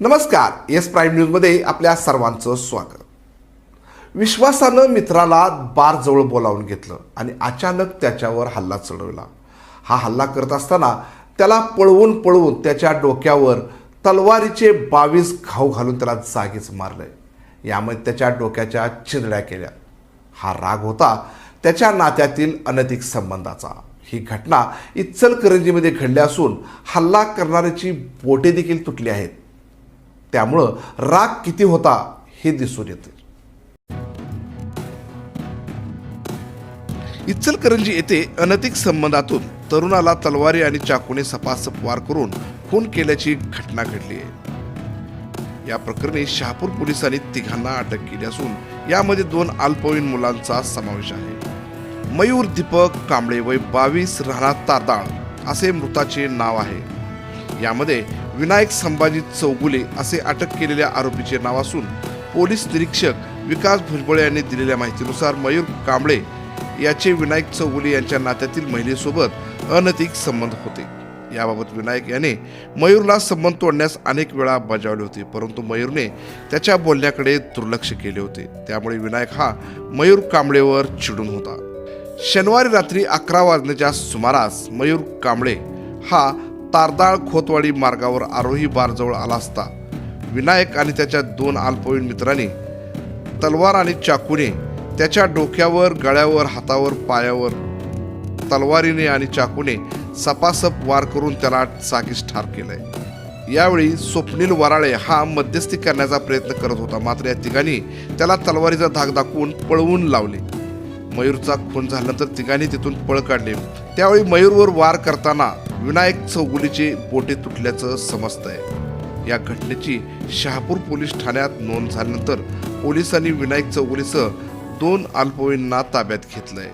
नमस्कार yes prime न्यूजमध्ये आपल्या सर्वांचं स्वागत. विश्वासानं मित्राला बारजवळ बोलावून घेतलं आणि अचानक त्याच्यावर हल्ला चढवला. हा हल्ला करत असताना त्याला पळवून पळवून त्याच्या डोक्यावर तलवारीचे बावीस घाव घालून त्याला जागीच मारलंय. यामध्ये त्याच्या डोक्याच्या चिरड्या केल्या. हा राग होता त्याच्या नात्यातील अनधिक संबंधाचा. ही घटना इचलकरंजीमध्ये घडली असून हल्ला करणाऱ्याची बोटे देखील तुटली आहेत. त्यामुळं राग किती होता हे दिसून येते. इचलकरंजी येथे अनैतिक संबंधातून तरुणाला तलवारी आणि चाकूने सपासप वार करून खून केल्याची घटना घडली आहे. या प्रकरणी शहापूर पोलिसांनी तिघांना अटक केली असून यामध्ये दोन अल्पवयीन मुलांचा समावेश आहे. मयूर दीपक कांबळे वय बावीस राहणार तारदाळ असे मृताचे नाव आहे. यामध्ये विनायक संभाजी चौगुले असे अटक केलेल्या आरोपीचे नाव असून पोलीस निरीक्षक विकास भुजबळ यांनी दिलेल्या माहितीनुसार मयूर कांबळे याचे विनायक चौगुले यांच्या नात्यातील महिलेसोबत अनैतिक संबंध होते. याबाबत विनायक याने मयूरला संबंध तोडण्यास अनेक वेळा बजावले होते परंतु मयूरने त्याच्या बोलण्याकडे दुर्लक्ष केले होते. त्यामुळे विनायक हा मयूर कांबळेवर चिडून होता. शनिवारी रात्री अकरा वाजण्याच्या सुमारास मयूर कांबळे हा तारदाळ खोतवाडी मार्गावर आरोही बारजवळ आला असता. विनायक आणि त्याच्या दोन अल्पवयीन मित्रांनी तलवार आणि चाकूने त्याच्या डोक्यावर गळ्यावर हातावर पायावर तलवारीने आणि चाकूने सपासप वार करून त्याला जागीच ठार केलंय. यावेळी स्वप्नील वराळे हा मध्यस्थी करण्याचा प्रयत्न करत होता. मात्र या तिघांनी त्याला तलवारीचा धाक दाखवून पळवून लावले. मयूरचा खून झाल्यानंतर तिघांनी तिथून पळ काढले. त्यावेळी मयूरवर वार करताना विनायक चौगुलीचे बोटे तुटल्याचं समजतंय. या घटनेची शहापूर पोलीस ठाण्यात नोंद झाल्यानंतर पोलिसांनी विनायक चौगुलीसह दोन अल्पवयींना ताब्यात घेतलंय.